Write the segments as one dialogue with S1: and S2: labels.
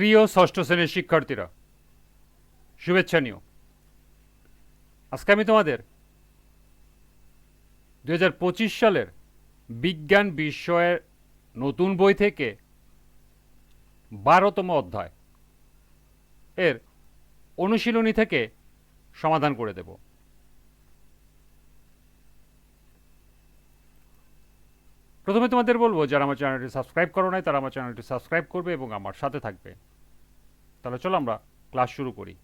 S1: প্রিয় ষষ্ঠ শ্রেণির শিক্ষার্থীরা, শুভেচ্ছা নিও। আজকে আমি তোমাদের দু হাজার পঁচিশ সালের বিজ্ঞান বিষয়ের নতুন বই থেকে বারোতম অধ্যায় এর অনুশীলনী থেকে সমাধান করে দেব। প্রথমে তোমাদের বলব, যারা আমার চ্যানেলটি সাবস্ক্রাইব করো নাই, তারা আমার চ্যানেলটি সাবস্ক্রাইব করবে এবং আমার সাথে থাকবে। তাহলে চলো আমরা ক্লাস শুরু করি।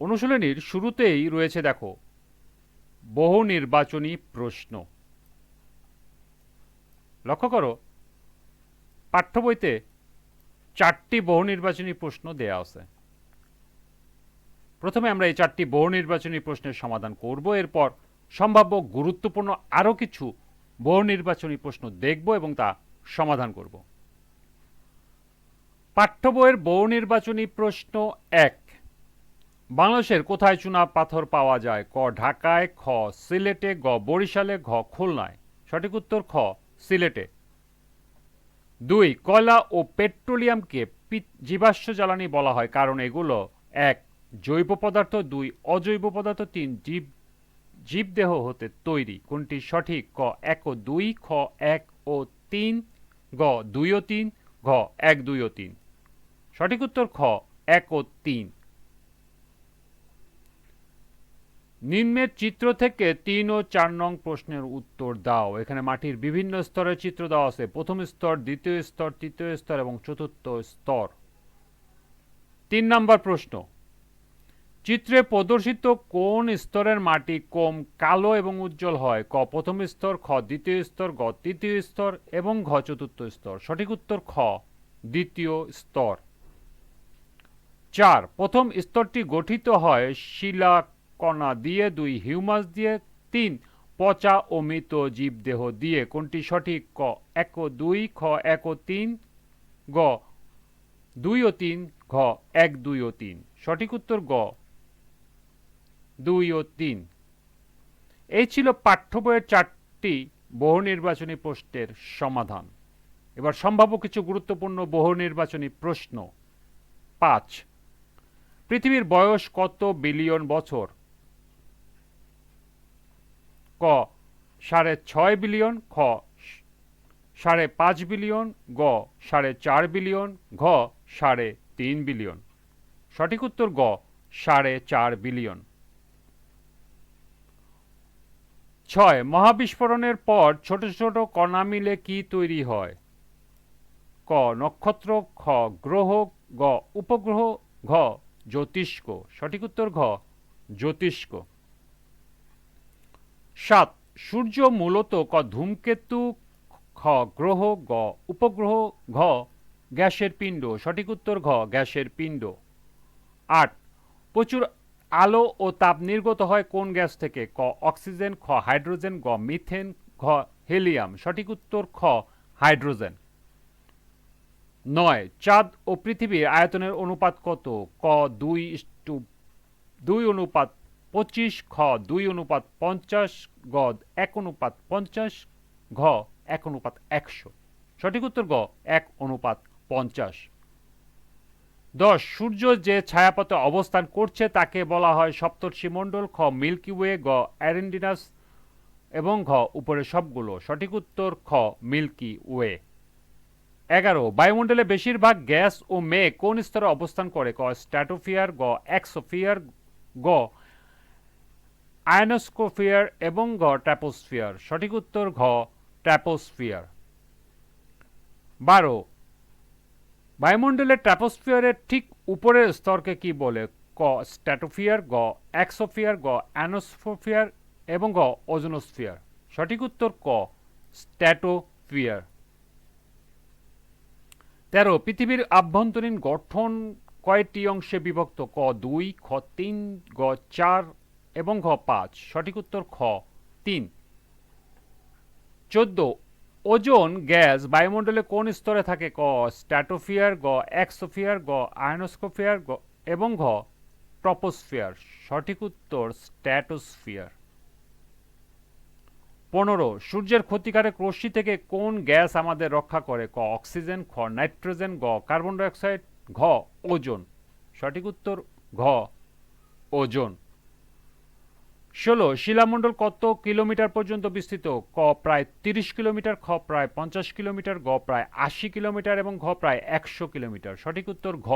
S1: অনুশীলনীর শুরুতেই রয়েছে, দেখো, বহু নির্বাচনী প্রশ্ন। লক্ষ্য করো, পাঠ্য বইতে চারটি বহু নির্বাচনী প্রশ্ন দেয়া আছে। প্রথমে আমরা এই চারটি বহু নির্বাচনী প্রশ্নের সমাধান করব, এরপর সম্ভাব্য গুরুত্বপূর্ণ আরও কিছু বহু নির্বাচনী প্রশ্ন দেখব এবং তা সমাধান করব। পাঠ্য বইয়ের বহু নির্বাচনী প্রশ্ন এক। বাংলাদেশের কোথায় চুনা পাথর পাওয়া যায়? ক, ঢাকায়, খ, সিলেটে, গ, বরিশালে, ঘ, খুলনায়। সঠিক উত্তর খ, সিলেটে। দুই, কয়লা ও পেট্রোলিয়ামকে জীবাশ্ম জ্বালানি বলা হয়। কারণ এগুলো, এক, জৈব পদার্থ, দুই, অজৈব পদার্থ, তিন, জীব জীবদেহ হতে তৈরি। কোনটি সঠিক? ক, এক ও দুই, খ, এক ও তিন, গ, দুই ও তিন, ঘ, এক, দুই ও তিন। সঠিক উত্তর খ, এক ও তিন। নিম্নের চিত্র থেকে তিন ও চার নং প্রশ্নের উত্তর দাও। এখানে মাটির বিভিন্ন স্তরের চিত্র দেওয়া আছে। প্রথম স্তর, দ্বিতীয় স্তর, তৃতীয় স্তর এবং চতুর্থ স্তর। তিন নম্বর প্রশ্ন চিত্রে প্রদর্শিত কোন স্তরের মাটি কম, কালো এবং উজ্জ্বল হয়? ক, প্রথম স্তর, খ, দ্বিতীয় স্তর, গ, তৃতীয় স্তর এবং ঘ, চতুর্থ স্তর। সঠিক উত্তর খ, দ্বিতীয় স্তর। চার, প্রথম স্তরটি গঠিত হয় শিলা কণা দিয়ে, দুই, হিউমাস দিয়ে, তিন, পচা ও মৃত জীবদেহ দিয়ে। কোনটি সঠিক? ক, এক দুই, খ, এক তিন, গ, দুই ও তিন, ঘ, এক, দুই ও তিন। সঠিক উত্তর গ। দুই ও তিন। এই ছিল পাঠ্য বইয়ের চারটি বহু নির্বাচনী প্রশ্নের সমাধান। এবার সম্ভাব্য কিছু গুরুত্বপূর্ণ বহু নির্বাচনী প্রশ্ন। পাঁচ, পৃথিবীর বয়স কত বিলিয়ন বছর? ক, সাড়ে ছয় বিলিয়ন, খ, সাড়ে পাঁচ বিলিয়ন, গ, সাড়ে চার বিলিয়ন, ঘ, সাড়ে তিন বিলিয়ন। সঠিক উত্তর গ, সাড়ে চার বিলিয়ন। ছয়, মহাবিস্ফোরণের পর ছোট ছোট কণা মিলে কি তৈরি হয়? ক, নক্ষত্র, খ, গ্রহ, গ, উপগ্রহ, ঘ, জ্যোতিষ্ক। সঠিক উত্তর ঘ, জ্যোতিষ্ক। সাত, সূর্য মূলত ক, ধূমকেতু, খ, গ্রহ, গ, উপগ্রহ, ঘ, গ্যাসের পিণ্ড। সঠিক উত্তর ঘ, গ্যাসের পিণ্ড। আট, প্রচুর আলো ও তাপ নির্গত হয় কোন গ্যাস থেকে? ক, অক্সিজেন, খ, হাইড্রোজেন, গ, মিথেন, ঘ, হেলিয়াম। সঠিক উত্তর খ, হাইড্রোজেন। নয়, চাঁদ ও পৃথিবীর আয়তনের অনুপাত কত? ক, দুই ইস্টু, দুই অনুপাত পঁচিশ, খ, দুই অনুপাত পঞ্চাশ, গ, এক অনুপাত পঞ্চাশ, ঘ, এক অনুপাত একশো। সঠিক উত্তর গ, এক অনুপাত পঞ্চাশ। দশ, সূর্য যে ছায়াপথে অবস্থান করছে, তাকে বলা হয় সপ্তর্ষি মণ্ডল, খ, মিল্কি ওয়ে, গ, অ্যারেন্ডিনাস এবং ঘ উপরে সবগুলো। সঠিক উত্তর খ, মিল্কি ওয়ে। এগারো, বায়ুমণ্ডলে বেশিরভাগ গ্যাস ও মেঘ কোন স্তরে অবস্থান করে? ক, স্ট্র্যাটোফিয়ার, গ, এক্সোফিয়ার, গ, আয়নোস্কোফিয়ার এবং ঘ ট্র্যাপোস্ফিয়ার। সঠিক উত্তর ঘ, ট্র্যাপোস্ফিয়ার। বারো বায়ুমণ্ডলের ট্র্যাপোস্ফিয়ারের ঠিক উপরের স্তরকে কি বলে? ক, স্ট্যাটোফিয়ার, গ এক্সোফিয়ার গ অ্যানোস্ফোফিয়ার এবং গ, ওজোনোস্ফিয়ার। সঠিক উত্তর ক স্ট্র্যাটোফিয়ার তেরো, পৃথিবীর আভ্যন্তরীণ গঠন কয়টি অংশে বিভক্ত? ক, দুই, খ, তিন, গ, চার এবং ঘ, পাঁচ। সঠিক উত্তর খ, তিন। চোদ্দ ওজোন গ্যাস বায়ুমণ্ডলে কোন স্তরে থাকে? ক স্ট্র্যাটোফিয়ার গ, এক্সোফিয়ার, গ, আয়নোস্কোফিয়ার, গ এবং ঘ, ট্রপোস্ফিয়ার। সঠিক উত্তর স্ট্র্যাটোস্ফিয়ার পনেরো, সূর্যের ক্ষতিকারক রশ্মি থেকে কোন গ্যাস আমাদের রক্ষা করে? ক, অক্সিজেন, খ, নাইট্রোজেন, গ, কার্বন ডাইঅক্সাইড, ঘ, ওজোন। সঠিক উত্তর, ঘ, ওজোন। ষোলো, শিলামণ্ডল কত কিলোমিটার পর্যন্ত বিস্তৃত? ক প্রায় তিরিশ কিলোমিটার, খ প্রায় পঞ্চাশ কিলোমিটার, গ প্রায় আশি কিলোমিটার এবং ঘ প্রায় একশো কিলোমিটার। সঠিক উত্তর ঘ,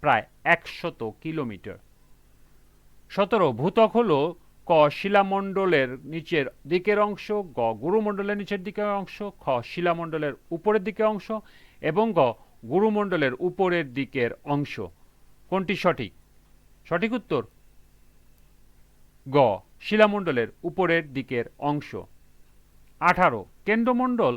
S1: প্রায় একশত কিলোমিটার। সতেরো ভূত্বক হল ক শিলামণ্ডলের নিচের দিকের অংশ, গ গুরুমণ্ডলের নিচের দিকের অংশ, খ শিলামণ্ডলের উপরের দিকের অংশ এবং গ গুরুমণ্ডলের উপরের দিকের অংশ। কোনটি সঠিক? সঠিক উত্তর? গ। শিলামণ্ডলের উপরের দিকের অংশ। আঠারো, কেন্দ্রমণ্ডল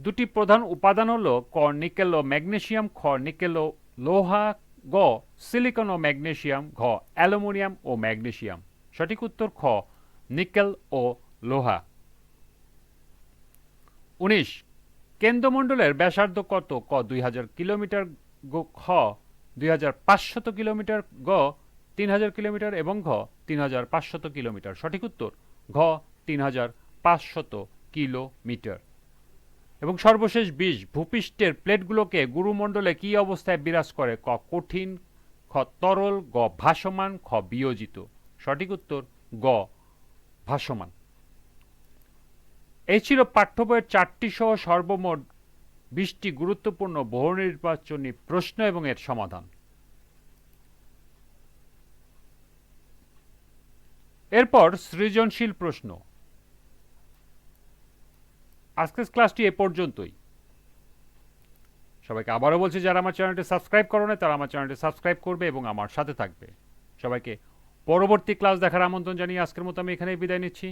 S1: দুটি প্রধান উপাদান হল ক নিকেল ও ম্যাগনেসিয়াম খ নিকেল ও লোহা, গ, সিলিকন ও ম্যাগনেসিয়াম, ঘ, অ্যালুমিনিয়াম ও ম্যাগনেসিয়াম। সঠিক উত্তর খ, নিকেল ও লোহা। উনিশ, কেন্দ্রমণ্ডলের ব্যাসার্ধ কত? ক, দুই হাজার কিলোমিটার খ, দুই হাজার পাঁচশত কিলোমিটার গ তিন হাজার কিলোমিটার এবং ঘ তিন হাজার পাঁচশত কিলোমিটার। সঠিক উত্তর, ঘ তিন হাজার পাঁচশত কিলোমিটার। এবং সর্বশেষ বিশ, ভূপৃষ্ঠের প্লেটগুলোকে গুরুমণ্ডলে কি অবস্থায় বিরাজ করে? ক, কঠিন, খ, তরল, গ, ভাসমান, খ, বিয়োজিত। সঠিক উত্তর, গ, ভাসমান। এই ছিল পাঠ্য বইয়ের চারটি সহ সর্বমোট বিশটি গুরুত্বপূর্ণ বহু নির্বাচনী প্রশ্ন এবং এর সমাধান। এরপর সৃজনশীল প্রশ্ন। আজকের ক্লাসটি এ পর্যন্তই। সবাইকে আবারও বলছি, যারা আমার চ্যানেলটি সাবস্ক্রাইব করো না তারা আমার চ্যানেলটি সাবস্ক্রাইব করবে এবং আমার সাথে থাকবে। সবাইকে পরবর্তী ক্লাস দেখার আমন্ত্রণ জানিয়ে আজকের মতো আমি এখানেই বিদায় নিচ্ছি।